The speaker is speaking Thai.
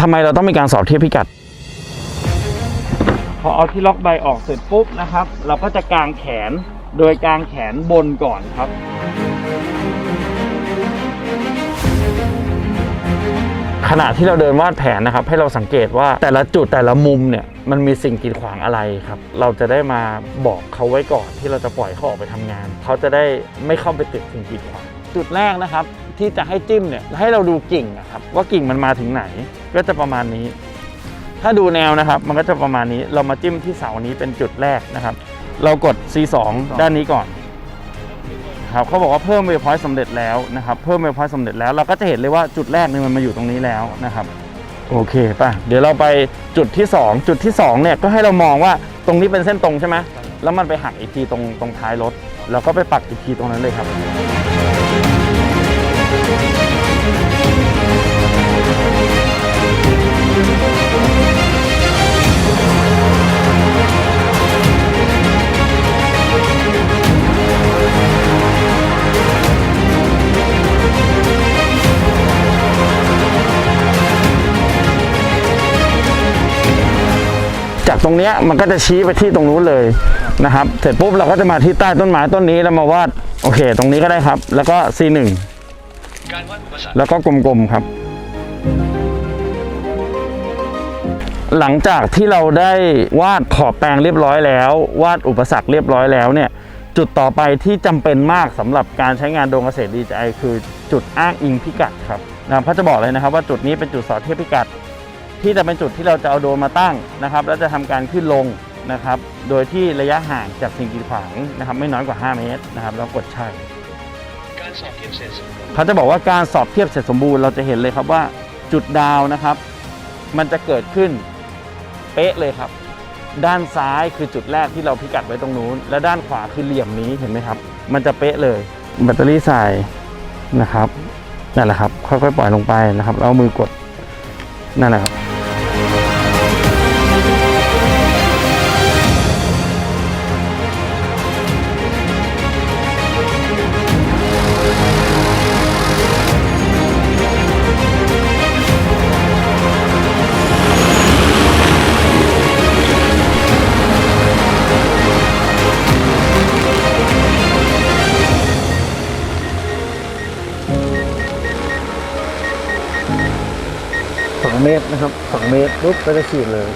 ทำไมเราต้องมีการสอบเทียบพิกัด พอเอาที่ล็อกใบออกเสร็จปุ๊บนะครับ เราก็จะกางแขนโดยกางแขนบนก่อนครับ ขณะที่เราเดินวาดแผนนะครับ ให้เราสังเกตว่าแต่ละจุดแต่ละมุมเนี่ยมันมีสิ่งกีดขวางอะไรครับ เราจะได้มาบอกเขาไว้ก่อนที่เราจะปล่อยเขาออกไปทำงาน เขาจะได้ไม่เข้าไปติดสิ่งกีดขวาง จุดแรกนะครับ ที่จะให้จิ้มเนี่ยให้เราดูกิ่งนะครับว่ากิ่งมันมาถึงไหนก็จะประมาณนี้ ถ้าดูแนวนะครับ มันก็จะประมาณนี้เรามาจิ้มที่เสานี้เป็นจุดแรกนะครับ เรากด C2 ด้านนี้ก่อนครับเขาบอกว่าเพิ่มเวพอยต์สำเร็จแล้วนะครับเพิ่มเวพอยต์สำเร็จแล้วเราก็จะเห็นเลยว่าจุดแรกเนี่ยมันมาอยู่ตรงนี้แล้วนะครับโอเคป่ะเดี๋ยวเราไปจุดที่ 2 จุดที่2เนี่ยก็ให้เรามองว่าตรงนี้เป็นเส้นตรงใช่ไหมแล้วมันไปหักอีกทีตรงตรงท้ายรถเราก็ไปปักอีกทีตรงนั้นเลยครับ จากตรงเนี้ยมันก็จะชี้ไปที่ตรงนู้นเลยนะครับ เสร็จปุ๊บเราก็จะมาที่ใต้ต้นไม้ต้นนี้แล้วมาวาดโอเค ตรงนี้ก็ได้ครับ แล้วก็ C1 แล้วก็กลมๆครับ หลังจากที่เราได้วาดขอบแปลงเรียบร้อยแล้ว วาดอุปสรรคเรียบร้อยแล้วเนี่ย จุดต่อไปที่จำเป็นมากสำหรับการใช้งานโดรนเกษตรดีใจคือจุดอ้างอิงพิกัดครับนะครับเขาจะบอกเลยนะครับว่าจุดนี้เป็นจุดสอดเทียบพิกัด ที่จะเป็นจุดที่เราจะเอาโดรนมาตั้งนะครับ แล้วจะทำการขึ้นลงนะครับ โดยที่ระยะห่างจากสิ่งกีดขวางนะครับ ไม่น้อยกว่า 5 เมตรนะครับ แล้วกดใช่การสอบเทียบเสร็จสมบูรณ์เขาจะบอกว่าการสอบเทียบเสร็จสมบูรณ์เราจะเห็นเลยครับว่าจุดดาวนะครับ มันจะเกิดขึ้นเป๊ะเลยครับ ด้านซ้ายคือจุดแรกที่เราพิกัดไว้ตรงนู้น และด้านขวาคือเหลี่ยมนี้เห็นไหมครับ มันจะเป๊ะเลยแบตเตอรี่ใส่นะครับนั่นแหละครับ ค่อยๆ ปล่อยลงไปนะครับแล้วมือกดนั่นแหละครับ สองเมตรนะครับสองเมตรปุ๊บก็จะฉีดเลย